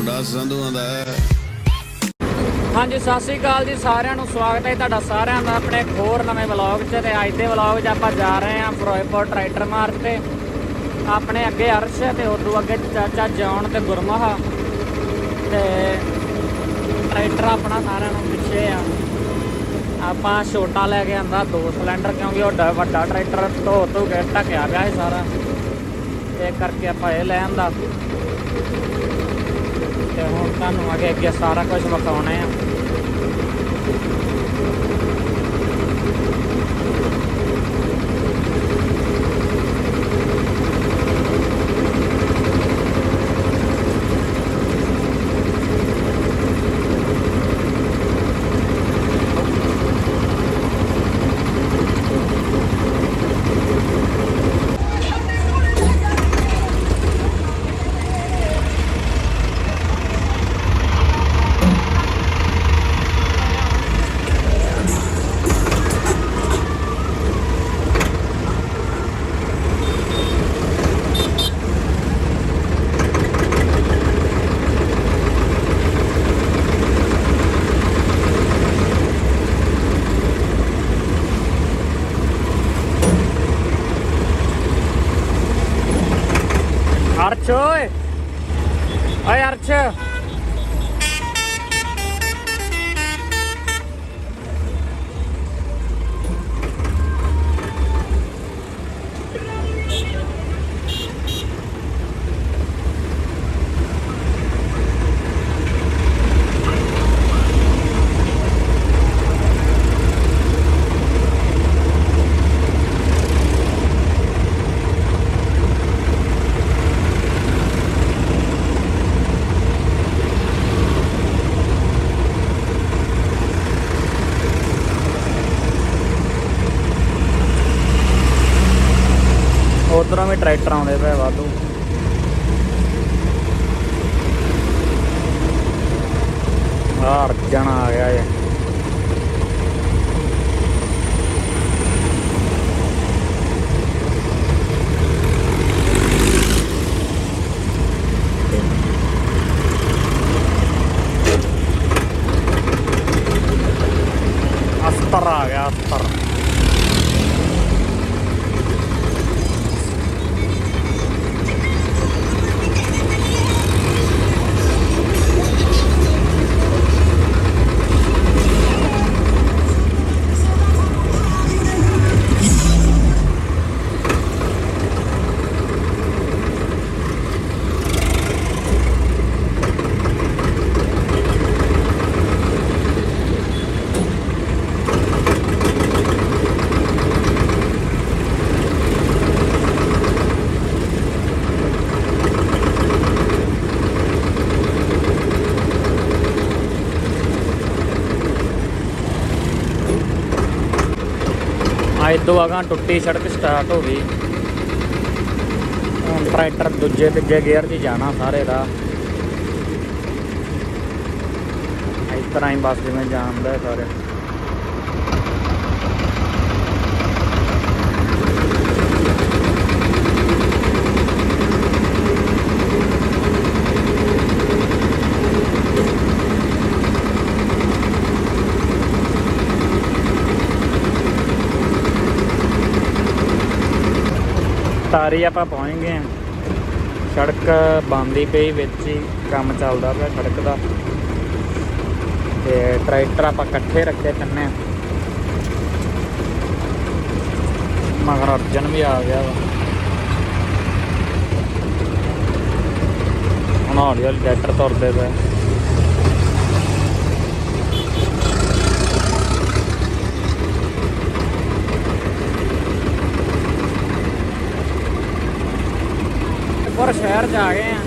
ਮੁੰਡਾ ਸੰਧੂਆਂ ਦਾ। ਹਾਂਜੀ, ਸਤਿ ਸ੍ਰੀ ਅਕਾਲ ਜੀ, ਸਾਰਿਆਂ ਨੂੰ ਸਵਾਗਤ ਹੈ ਤੁਹਾਡਾ ਸਾਰਿਆਂ ਦਾ ਆਪਣੇ ਇੱਕ ਹੋਰ ਨਵੇਂ ਵਲੌਗ 'ਚ ਤੇ ਅੱਜ ਦੇ ਵਲੌਗ 'ਚ ਆਪਾਂ ਜਾ ਰਹੇ ਹਾਂ ਫਿਰੋਜ਼ਪੁਰ ਟਰੈਕਟਰ ਮਾਰਚ ਤੇ। ਆਪਣੇ ਅੱਗੇ ਅਰਸ਼ ਹੈ ਤੇ ਉਦੋਂ ਅੱਗੇ ਚਾਚਾ ਜੌਨ ਤੇ ਗੁਰਮਹ ਤੇ ਟਰੈਕਟਰ ਆਪਣਾ ਸਾਰਿਆਂ ਨੂੰ ਪਿੱਛੇ ਆ। ਆਪਾਂ ਛੋਟਾ ਲੈ ਕੇ ਆਂਦਾ ਦੋ ਸਿਲੰਡਰ, ਕਿਉਂਕਿ ਉਹ ਡ- ਵੱਡਾ ਟਰੈਕਟਰ ਧੋ ਧੋ ਕੇ ਢੱਕਿਆ ਪਿਆ ਸੀ ਸਾਰਾ। ਤੇ ਕਰਕੇ ਆਪਾਂ ਇਹ ਲੈ ਆਂਦਾ ਤੁਹਾਨੂੰ ਅੱਗੇ ਅੱਗੇ ਸਾਰਾ ਕੁਝ ਵਿਖਾਉਣੇ ਆ ਅਰਸ਼ ਓਏ ਓਏ ਅਰਸ਼ ਉਧਰੋਂ ਵੀ ਟਰੈਕਟਰ ਆਉਂਦੇ ਪਏ ਵਾਧੂ। ਆਹ ਅਰਜਨ ਆ ਗਿਆ ਜੇ ਅਸਤਰ ਆ ਗਿਆ ਅਸਤਰ ਅੱਜ ਤੋਂ ਟੁੱਟੀ ਸੜਕ ਸਟਾਰਟ ਹੋ ਗਈ। ਹੁਣ ਟਰੈਕਟਰ ਦੂਜੇ ਤੀਜੇ ਗੇਅਰ 'ਚ ਜਾਣਾ ਸਾਰੇ ਦਾ। ਇਸ ਤਰ੍ਹਾਂ ਹੀ ਬਸ ਜਿਵੇਂ ਜਾਣਦਾ ਸਾਰੇ। ਤਾਰੀ ਆਪਾਂ ਪਹੁੰਚ ਗਏ ਹਾਂ ਸੜਕ ਬੰਦੀ ਪਈ ਵਿੱਚ ਹੀ, ਕੰਮ ਚੱਲਦਾ ਪਿਆ ਸੜਕ ਦਾ। ਤੇ ਟਰੈਕਟਰ ਆਪਾਂ ਇਕੱਠੇ ਰੱਖੇ ਤਿੰਨੇ। ਮਗਰ ਅਰਜਨ ਵੀ ਆ ਗਿਆ ਵਾ। ਹੁਣ ਹੌਲੀ ਹੌਲੀ ਟਰੈਕਟਰ ਤੁਰਦੇ ਪਏ। ਸ਼ਹਿਰ ਜਾ ਗਏ ਆ।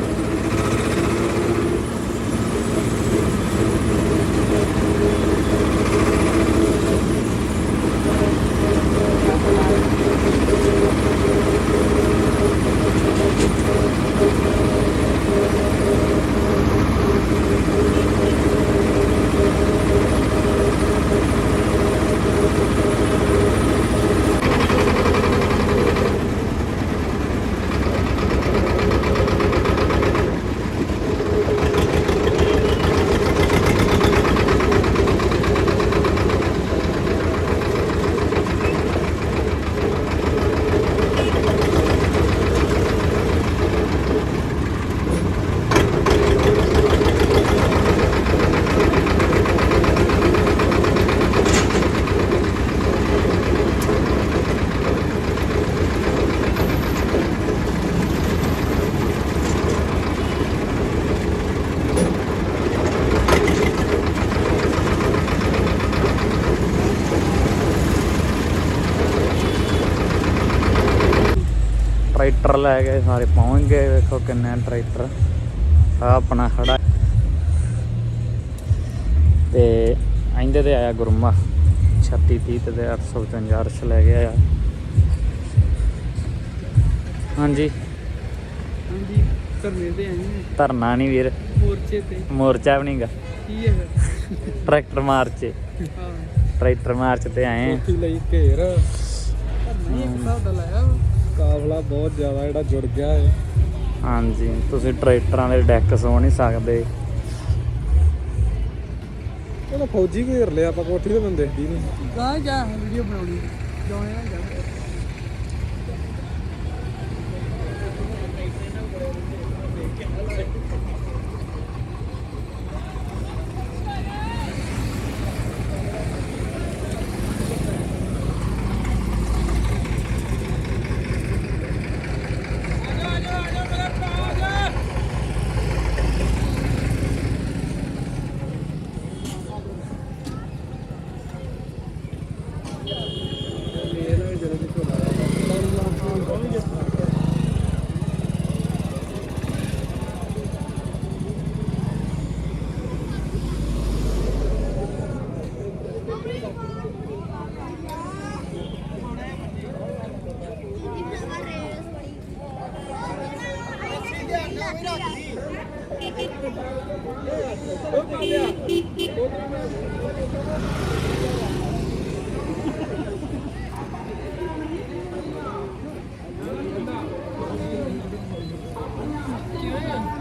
ਲੈ ਕੇ ਸਾਰੇ ਪਹੁੰਚ ਗਏ ਵੇਖੋ ਕਿੰਨੇ ਟਰੈਕਟਰ ਆ ਆਪਣਾ ਖੜਾ। ਤੇ ਆਇੰਦੇ ਤੇ ਆਇਆ ਗੁਰਮਾ 36 30 ਤੇ 855 ਅਰਸ਼ ਲੈ ਕੇ ਆਇਆ। ਹਾਂਜੀ। ਹਾਂਜੀ ਧਰਨੇ ਤੇ ਆਏ ਨੇ। ਧਰਨਾ ਨਹੀਂ ਵੀਰ। ਮੋਰਚੇ ਤੇ। ਮੋਰਚਾ ਵੀ ਨਹੀਂਗਾ। ਕੀ ਹੈ? Tractor march. ਹਾਂ। ਟਰੈਕਟਰ ਮਾਰਚ ਤੇ ਆਏ ਆ। ਲਈ ਘੇਰ। ਧਰਨਾ ਹੀ ਇੱਕ ਦਾ ਲਾਇਆ। ਕਾਫਲਾ ਬਹੁਤ ਜ਼ਿਆਦਾ ਜਿਹੜਾ ਜੁੜ ਗਿਆ ਹੈ। ਹਾਂਜੀ ਤੁਸੀਂ ਟਰੈਕਟਰਾਂ ਦੇ ਡੈਕ ਸੋ ਨਹੀਂ ਸਕਦੇ। ਉਹਦਾ ਫੌਜੀ ਘੇਰ ਲਿਆ ਆਪਾਂ ਕੋਠੀ ਤੇ ਬੰਦੇ ਦੇਖਦੀ ਨਹੀਂ ਗਾਂ ਜਾ ਵੀਡੀਓ ਬਣਾਉਣੀ। ਨਾ ਜਾ।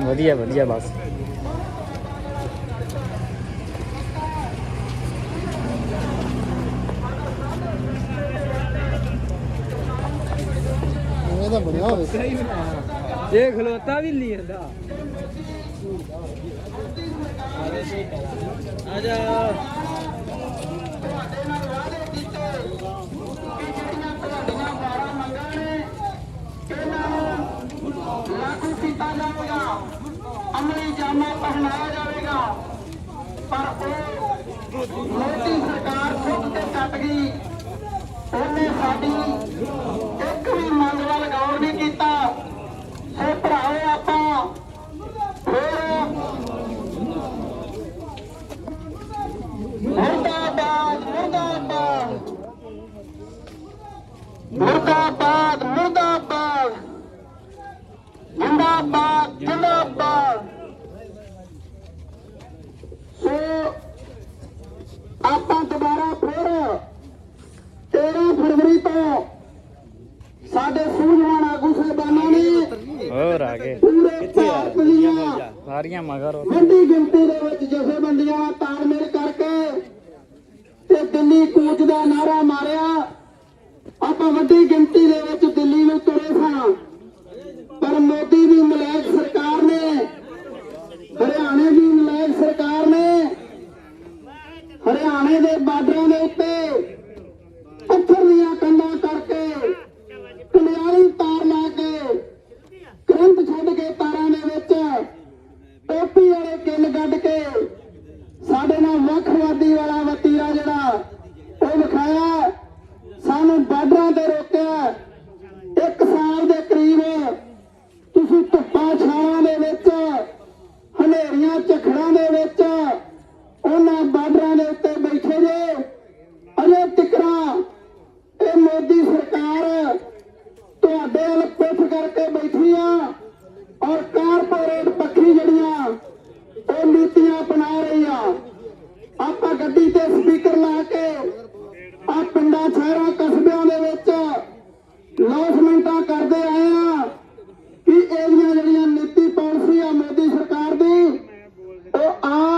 ਵਧੀਆ ਵਧੀਆ ਬਸ। ਇਹ ਤਾਂ ਬਣਿਆ ਹੋਵੇ। ਇਹ ਖਲੋਤਾ ਵੀ ਨਹੀਂ ਆਂਦਾ ਆ ਜਾ ਲਾਗੂ ਕੀਤਾ ਜਾਵੇਗਾ ਅਮਲੀ ਪਹਿਨਾਇਆ ਜਾਵੇਗਾ। ਪਰ ਉਹ ਮੋਦੀ ਸਰਕਾਰ ਖੁਦ ਤੇ ਕੱਟ ਗਈ। ਉਹਨੇ ਸਾਡੀ ਇੱਕ ਵੀ ਮੰਗ ਵੱਲ ਗੌਰ ਨਹੀਂ ਕੀਤਾ। ਸੋ ਭਰਾਓ ਆਪਾਂ ਫਿਰ ਮੁਰਦਾਬਾਦ ਮੁਰਦਾਬਾਦ। ਮੁਰਦਾਬਾਦ ਮੁਰਦਾਬਾਦ। ਜਿੰਦਾਬਾਦ ਜਿੰਦਾਬਾਦ ਸੋ ਆਪਾਂ ਦੁਬਾਰਾ ਫਿਰ 13 ਫਰਵਰੀ ਤੋਂ ਸਾਡੇ ਸੂਝਵਾਨ ਆਗੂ ਸਾਹਿਬਾਨਾਂ ਨੇ ਹੋਰ ਆ ਗਏ ਪੂਰੇ ਭਾਰਤ ਦੀਆਂ ਸਾਰੀਆਂ ਮਗਰ। ਵੱਡੀ ਗਿਣਤੀ ਦੇ ਵਿੱਚ ਜਥੇਬੰਦੀਆਂ ਤਾਲਮੇਲ ਕਰਕੇ ਤੇ ਦਿੱਲੀ ਕੂਚ ਦਾ ਨਾਰਾ ਮਾਰਿਆ। ਆਪਾਂ ਵੱਡੀ ਗਿਣਤੀ ਦੇ ਵਿੱਚ ਦਿੱਲੀ ਨੂੰ ਤੁਰੇ ਸਾਂ। ਪਰ ਮੋਦੀ ਦੀ ਮਲੈਕ ਸਰਕਾਰ ਨੇ, ਹਰਿਆਣੇ ਦੀ ਮਲੈਕ ਸਰਕਾਰ ਨੇ, ਹਰਿਆਣੇ ਦੇ ਬਾਰਡਰਾਂ ਦੇ ਉੱਤੇ ਪੱਥਰ ਦੀਆਂ ਕੰਧਾਂ ਕਰਕੇ ਕਲਿਆਣੀ ਤਾਰ ਲਾ ਕੇ ਕਰੰਟ ਛੱਡ ਕੇ ਤਾਰਾਂ ਦੇ ਵਿੱਚ ਟੋਪੀ ਵਾਲੇ ਕਿੱਲ ਗੱਡ ਕੇ ਸਾਡੇ ਨਾਲ ਵੱਖਵਾਦੀ ਵਾਲਾ ਵਤੀਰਾ ਜਿਹੜਾ ਉਹ ਵਿਖਾਇਆ ਸਾਨੂੰ ਬਾਰਡਰਾਂ ਤੇ ਰੋਕਿਆ ਇੱਕ ਸਾਲ ਦੇ ਕਰੀਬ ਤੁਸੀਂ ਧੁੱਪਾਂ ਛਾਵਾਂ ਦੇ ਵਿੱਚ ਹਨੇਰੀਆਂ ਝਖੜਾਂ ਦੇ ਵਿੱਚ ਉਹਨਾਂ ਬਾਰਡਰਾਂ ਦੇ ਉੱਤੇ ਬੈਠੇ ਜੇ। ਅਜੇ ਟਿਕਰਾ ਇਹ ਮੋਦੀ ਸਰਕਾਰ ਤੁਹਾਡੇ ਵੱਲ ਪਿੱਠ ਕਰਕੇ ਬੈਠੀ ਆ ਔਰ ਕਾਰਪੋਰੇਟ ਪੱਖੀ ਜਿਹੜੀਆਂ ਉਹ ਨੀਤੀਆਂ ਅਪਣਾ ਰਹੀ ਆ। ਆਪਾਂ ਗੱਡੀ ਤੇ ਸਪੀਕਰ ਲਾ ਕੇ ਆ ਪਿੰਡਾਂ, ਸ਼ਹਿਰਾਂ, ਕਸਬਿਆਂ ਦੇ ਵਿੱਚ ਲੌਸਮੈਂਟਾਂ ਕਰਦੇ ਆਏ ਆ ਕਿ ਇਹਦੀਆਂ ਜਿਹੜੀਆਂ ਨੀਤੀ ਪਾਲਿਸੀ ਆ ਮੋਦੀ ਸਰਕਾਰ ਦੀ, ਉਹ ਆਮ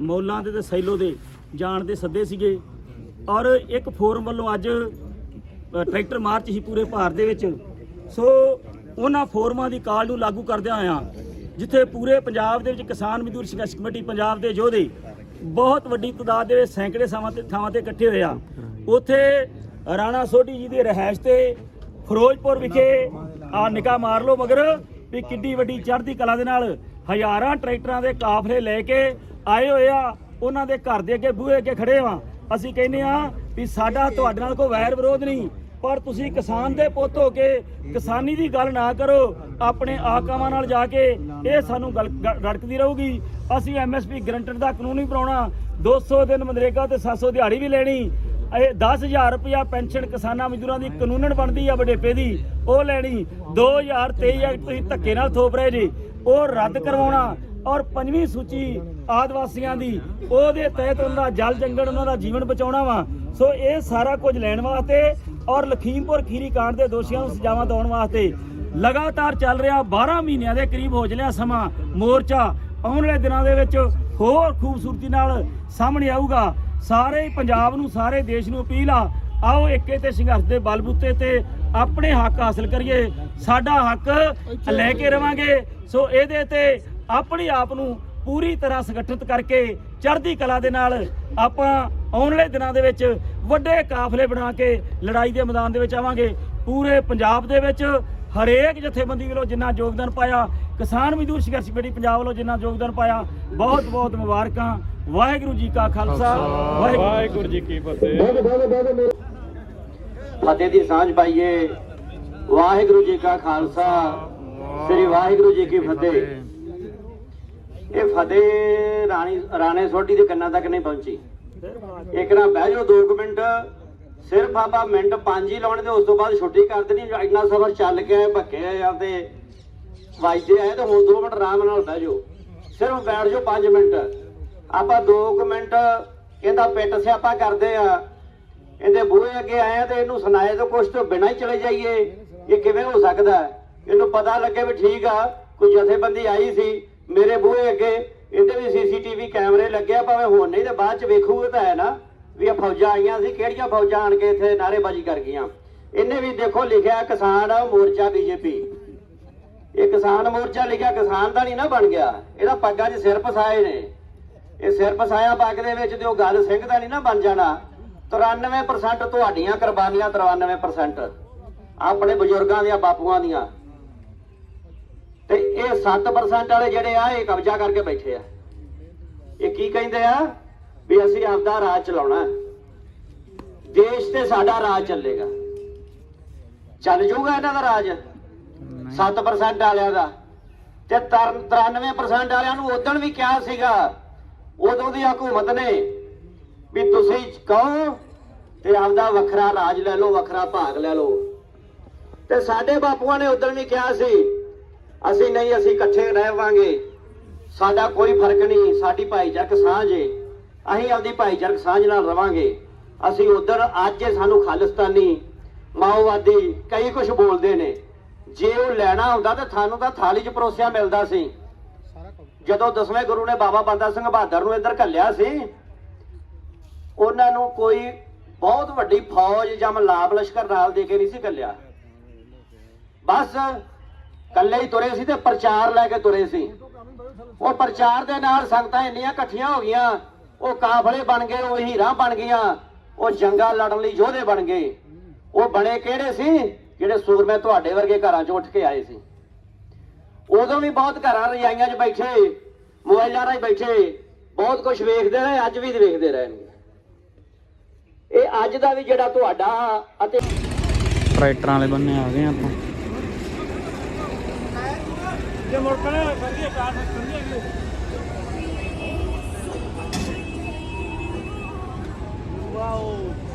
ਮੌਲਾਂ ਦੇ ਤੇ ਸੈਲੋ ਦੇ ਜਾਣ ਦੇ ਸੱਦੇ ਸੀਗੇ। ਔਰ ਇੱਕ ਫੋਰਮ ਵੱਲੋਂ ਅੱਜ ਟਰੈਕਟਰ ਮਾਰਚ ਹੀ ਪੂਰੇ ਭਾਰਤ ਦੇ ਵਿੱਚ। ਸੋ ਉਹਨਾਂ ਫੋਰਮਾਂ ਦੀ ਕਾਲ ਨੂੰ ਲਾਗੂ ਕਰਦਿਆਂ ਹੋਇਆਂ ਜਿੱਥੇ ਪੂਰੇ ਪੰਜਾਬ ਦੇ ਵਿੱਚ ਕਿਸਾਨ ਮਜ਼ਦੂਰ ਸੰਘਰਸ਼ ਕਮੇਟੀ ਪੰਜਾਬ ਦੇ ਯੋਧੇ ਬਹੁਤ ਵੱਡੀ ਤਦਾਦ ਦੇ ਵਿੱਚ ਸੈਂਕੜੇ ਥਾਵਾਂ ਤੇ ਥਾਵਾਂ ਤੇ ਇਕੱਠੇ ਹੋਏ ਆ। ਉੱਥੇ ਰਾਣਾ ਸੋਢੀ ਜੀ ਦੇ ਰਹਿائش ਤੇ ਫਿਰੋਜ਼ਪੁਰ ਵਿਖੇ ਆ ਨਿਕਾ ਮਾਰ ਲਓ ਮਗਰ ਵੀ ਕਿੱਡੀ ਵੱਡੀ ਚੜ੍ਹਦੀ ਕਲਾ ਦੇ ਨਾਲ ਹਜ਼ਾਰਾਂ ਟਰੈਕਟਰਾਂ ਦੇ ਕਾਫਲੇ ਲੈ ਕੇ ਆਏ ਹੋਏ ਆ, ਉਹਨਾਂ ਦੇ ਘਰ ਦੇ ਅੱਗੇ ਬੂਹੇ ਅੱਗੇ ਖੜੇ ਆ। ਅਸੀਂ ਕਹਿੰਦੇ ਆ ਵੀ ਸਾਡਾ ਤੁਹਾਡੇ ਨਾਲ ਕੋਈ ਵੈਰ ਵਿਰੋਧ ਨਹੀਂ, ਪਰ ਤੁਸੀਂ ਕਿਸਾਨ ਦੇ ਪੁੱਤ ਹੋ ਕੇ ਕਿਸਾਨੀ ਦੀ ਗੱਲ ਨਾ ਕਰੋ, ਆਪਣੇ ਆਕਾਵਾਂ ਨਾਲ ਜਾ ਕੇ ਇਹ ਸਾਨੂੰ ਗੱਲ ਗ- ਰੜਕਦੀ ਰਹੂਗੀ। ਅਸੀਂ ਐਮਐਸਪੀ ਗਰੰਟਡ ਦਾ ਕਾਨੂੰਨ ਵੀ ਬਣਾਉਣਾ 200 ਦਿਨ ਮਨਰੇਗਾ ਤੇ 700 ਦਿਹਾੜੀ ਵੀ ਲੈਣੀ। ਇਹ 10000 ਰੁਪਇਆ ਪੈਨਸ਼ਨ ਕਿਸਾਨਾਂ ਮਜ਼ਦੂਰਾਂ ਦੀ ਕਾਨੂੰਨਨ ਬਣਦੀ ਆ ਵਡੇਪੇ ਦੀ, ਉਹ ਲੈਣੀ। 2023 ਐਕਟ ਤੁਸੀਂ ਧੱਕੇ ਨਾਲ ਥੋਪ ਰਹੇ ਜੀ, ਉਹ ਰੱਦ ਕਰਵਾਉਣਾ। ਔਰ ਪੰਜਵੀਂ ਸੂਚੀ ਆਦਿਵਾਸੀਆਂ ਦੀ, ਉਹਦੇ ਤਹਿਤ ਉਹਨਾਂ ਦਾ ਜਲ ਜੰਗਲ, ਉਹਨਾਂ ਦਾ ਜੀਵਨ ਬਚਾਉਣਾ ਵਾ। ਸੋ ਇਹ ਸਾਰਾ ਕੁਝ ਲੈਣ ਵਾਸਤੇ ਔਰ ਲਖੀਮਪੁਰ ਖੀਰੀ ਕਾਂਡ ਦੇ ਦੋਸ਼ੀਆਂ ਨੂੰ ਸਜ਼ਾਵਾਂ ਦਿਵਾਉਣ ਵਾਸਤੇ ਲਗਾਤਾਰ ਚੱਲ ਰਿਹਾ 12 ਮਹੀਨਿਆਂ ਦੇ ਕਰੀਬ ਹੋ ਚਲਿਆ ਸਮਾਂ ਮੋਰਚਾ। ਆਉਣ ਵਾਲੇ ਦਿਨਾਂ ਦੇ ਵਿੱਚ ਹੋਰ ਖੂਬਸੂਰਤੀ ਨਾਲ ਸਾਹਮਣੇ ਆਊਗਾ। ਸਾਰੇ ਪੰਜਾਬ ਨੂੰ, ਸਾਰੇ ਦੇਸ਼ ਨੂੰ ਅਪੀਲ ਆ, ਆਓ ਏਕੇ ਤੇ ਸੰਘਰਸ਼ ਦੇ ਬਲਬੂਤੇ ਤੇ ਆਪਣੇ ਹੱਕ ਹਾਸਲ ਕਰੀਏ। ਸਾਡਾ ਹੱਕ ਲੈ ਕੇ ਰਵਾਂਗੇ। ਸੋ ਇਹਦੇ ਤੇ ਆਪਣੇ ਆਪ ਨੂੰ ਪੂਰੀ ਤਰ੍ਹਾਂ ਸੰਗਠਿਤ ਕਰਕੇ ਚੜ੍ਹਦੀ ਕਲਾ ਦੇ ਨਾਲ ਆਪਾਂ ਆਉਣ ਵਾਲੇ ਦਿਨਾਂ ਦੇ ਵਿੱਚ ਵੱਡੇ ਕਾਫਲੇ ਬਣਾ ਕੇ ਲੜਾਈ ਦੇ ਮੈਦਾਨ ਦੇ ਵਿੱਚ ਆਵਾਂਗੇ। ਪੂਰੇ ਪੰਜਾਬ ਦੇ ਵਿੱਚ ਹਰੇਕ ਜਥੇਬੰਦੀ ਵੱਲੋਂ ਜਿੰਨਾ ਯੋਗਦਾਨ ਪਾਇਆ ਕਿਸਾਨ ਮਜ਼ਦੂਰ ਸੰਘਰਸ਼ ਕਮੇਟੀ ਪੰਜਾਬ ਵੱਲੋਂ ਜਿੰਨਾ ਯੋਗਦਾਨ ਪਾਇਆ ਬਹੁਤ ਬਹੁਤ ਮੁਬਾਰਕਾਂ। ਵਾਹਿਗੁਰੂ ਜੀ ਕਾ ਖਾਲਸਾ ਵਾਹਿਗੁਰੂ ਜੀ ਕੀ ਫਤਿਹ। ਫਤਿਹ ਦੀ ਸਾਂਝ ਪਾਈਏ। ਵਾਹਿਗੁਰੂ ਜੀ ਕਾ ਖਾਲਸਾ ਸ੍ਰੀ ਵਾਹਿਗੁਰੂ ਜੀ ਕੀ ਫਤਿਹ। ਇਹ ਫਤਿਹ ਰਾਣੀ ਰਾਣੇ ਸੋਢੀ ਦੇ ਕੰਨਾਂ ਤੱਕ ਨਹੀਂ ਪਹੁੰਚੀ। ਇੱਕ ਨਾ ਬਹਿ ਜਾਓ 2 ਮਿੰਟ। ਸਿਰਫ ਆਪਾਂ ਮਿੰਟ ਪੰਜ ਹੀ ਲਾਉਣੇ ਤੇ ਉਸ ਤੋਂ ਬਾਅਦ ਛੁੱਟੀ ਕਰ ਦੇਣੀ। ਇੰਨਾ ਸਫ਼ਰ ਚੱਲ ਕੇ ਆਏ, ਭੱਕੇ ਆ ਤੇ ਵੱਜਦੇ ਆਏ ਤੇ ਹੁਣ 2 ਮਿੰਟ ਆਰਾਮ ਨਾਲ ਬਹਿ ਜਾਓ। ਸਿਰਫ ਬੈਠ ਜਾਓ 5 ਮਿੰਟ। ਆਪਾਂ 2 ਮਿੰਟ ਇਹਦਾ ਪਿੱਟ ਸਿਆਪਾ ਕਰਦੇ ਆ। ਇਹਦੇ ਬੂਹੇ ਅੱਗੇ ਆਏ ਆ ਤੇ ਇਹਨੂੰ ਸੁਣਾਏ ਤੋਂ ਕੁਛ ਤੋਂ ਬਿਨਾਂ ਹੀ ਚਲੇ ਜਾਈਏ। ਇਹ ਕਿਵੇਂ ਹੋ ਸਕਦਾ? ਇਹਨੂੰ ਪਤਾ ਲੱਗੇ ਵੀ ਠੀਕ ਆ, ਕੋਈ ਜਥੇਬੰਦੀ ਆਈ ਸੀ। ਮੇਰੇ ਬੂਹੇ ਅੱਗੇ ਇਹਦੇ ਵੀ ਸੀਸੀਟੀਵੀ ਕੈਮਰੇ ਲੱਗਿਆ ਭਾਵੇਂ ਹੁਣ ਨਹੀਂ ਤੇ ਬਾਅਦ ਚ ਵੇਖੂਗੇ ਤਾਂ ਹੈ ਨਾ ਵੀ ਇਹ ਫੌਜਾਂ ਆਈਆਂ ਸੀ, ਕਿਹੜੀਆਂ ਫੌਜਾਂ ਆਣ ਕੇ ਇੱਥੇ ਨਾਅਰੇਬਾਜ਼ੀ ਕਰ ਗਈਆਂ। ਇਹਨੇ ਵੀ ਦੇਖੋ ਲਿਖਿਆ ਕਿਸਾਨ ਮੋਰਚਾ ਬੀਜੇਪੀ। ਇਹ ਕਿਸਾਨ ਮੋਰਚਾ ਲਿਖਿਆ, ਕਿਸਾਨ ਦਾ ਨਹੀਂ ਨਾ ਬਣ ਗਿਆ। ਇਹਦਾ ਪੱਗਾਂ 'ਚ ਸਿਰ ਫਸਾਏ ਨੇ। ਇਹ ਸਿਰ ਫਸਾਇਆ ਪੱਗ ਦੇ ਵਿੱਚ ਤੇ ਉਹ ਗੱਲ ਸਿੰਘ ਦਾ ਨਹੀਂ ਨਾ ਬਣ ਜਾਣਾ। 93% ਤੁਹਾਡੀਆਂ ਕੁਰਬਾਨੀਆਂ 93% ਆਪਣੇ ਬਜ਼ੁਰਗਾਂ ਦੀਆਂ, ਬਾਪੂਆਂ ਦੀਆਂ। ਤੇ ਇਹ 7% ਵਾਲੇ ਜਿਹੜੇ ਆ ਇਹ ਕਬਜ਼ਾ ਕਰਕੇ ਬੈਠੇ ਆ। ਇਹ ਕੀ ਕਹਿੰਦੇ ਆ? ਵੀ ਅਸੀਂ ਆਪਦਾ ਰਾਜ ਚਲਾਉਣਾ। ਦੇਸ਼ ਤੇ ਸਾਡਾ ਰਾਜ ਚੱਲੇਗਾ। ਚੱਲ ਜਾਊਗਾ ਇਹਨਾਂ ਦਾ ਰਾਜ? 7% ਵਾਲਿਆਂ ਦਾ। ਤੇ 93% ਵਾਲਿਆਂ ਨੂੰ ਉਦੋਂ ਵੀ ਕਿਹਾ ਸੀਗਾ ਉਦੋਂ ਦੀ ਹਕੂਮਤ ਨੇ ਵੀ ਤੁਸੀਂ ਕਹੋ ਤੇ ਆਪਦਾ ਵੱਖਰਾ ਰਾਜ ਲੈ ਲਓ ਵੱਖਰਾ ਭਾਗ ਲੈ ਲਓ। ਤੇ ਸਾਡੇ ਬਾਪੂਆਂ ਨੇ ਉਦੋਂ ਵੀ ਕਿਹਾ ਸੀ ਅਸੀਂ ਨਹੀਂ, ਅਸੀਂ ਇਕੱਠੇ ਰਹਿਵਾਂਗੇ ਸਾਡਾ ਕੋਈ ਫ਼ਰਕ ਨਹੀਂ, ਸਾਡੀ ਭਾਈਚਾਰਕ ਸਾਂਝ ਏ। ਅਸੀਂ ਆਪਦੀ ਭਾਈਚਾਰਕ ਸਾਂਝ ਨਾਲ ਰਵਾਂਗੇ। ਅਸੀਂ ਉਧਰ ਅੱਜ ਸਾਨੂੰ ਖਾਲਿਸਤਾਨੀ ਮਾਓਵਾਦੀ ਕਈ ਕੁਝ ਬੋਲਦੇ ਨੇ। ਜੇ ਉਹ ਲੈਣਾ ਹੁੰਦਾ ਤਾਂ ਤੁਹਾਨੂੰ ਤਾਂ ਥਾਲੀ 'ਚ ਪਰੋਸਿਆ ਮਿਲਦਾ ਸੀ। ਜਦੋਂ ਦਸਵੇਂ ਗੁਰੂ ਨੇ ਬਾਬਾ ਬੰਦਾ ਸਿੰਘ ਬਹਾਦਰ ਨੂੰ ਇੱਧਰ ਘੱਲਿਆ ਸੀ, ਉਹਨਾਂ ਨੂੰ ਕੋਈ ਬਹੁਤ ਵੱਡੀ ਫੌਜ ਜਾਂ ਮਲਾਬ ਲਸ਼ਕਰ ਨਾਲ ਦੇ ਕੇ ਨਹੀਂ ਸੀ ਘੱਲਿਆ। ਬਸ ਕੱਲੇ ਹੀ ਤੁਰੇ ਸੀ ਤੇ ਪ੍ਰਚਾਰ ਲੈ ਕੇ ਤੁਰੇ ਸੀ। ਉਹ ਪ੍ਰਚਾਰ ਦੇ ਨਾਲ ਸੰਗਤਾਂ ਇੰਨੀਆਂ ਇਕੱਠੀਆਂ ਹੋ ਗਈਆਂ, ਉਹ ਕਾਫਲੇ ਬਣ ਗਏ, ਉਹ ਹੀਰਾਂ ਬਣ ਗਈਆਂ, ਉਹ ਜੰਗਾਂ ਲੜਨ ਲਈ ਯੋਧੇ ਬਣ ਗਏ। ਉਹ ਬਣੇ ਕਿਹੜੇ ਸੀ? ਜਿਹੜੇ ਸੂਰਮੇ ਤੁਹਾਡੇ ਵਰਗੇ ਘਰਾਂ 'ਚ ਉੱਠ ਕੇ ਆਏ ਸੀ। ਉਦੋਂ ਵੀ ਬਹੁਤ ਘਰਾਂ ਰਜਾਈਆਂ 'ਚ ਬੈਠੇ, ਮੋਬਾਈਲਾਂ 'ਤੇ ਬੈਠੇ, ਬਹੁਤ ਕੁਝ ਵੇਖਦੇ ਰਹੇ, ਅੱਜ ਵੀ ਵੇਖਦੇ ਰਹਿਣਗੇ। ਇਹ ਅੱਜ ਦਾ ਵੀ ਜਿਹੜਾ ਤੁਹਾਡਾ ਅਤੇ ਟਰੈਕਟਰਾਂ ਵਾਲੇ ਬੰਨੇ ਆ ਗਏ ਆਪਾਂ। ਜੇ ਮੁੜ ਕੇ ਕਰੀਏ ਕਾਰ ਕਰੀਏ ਆਪਾਂ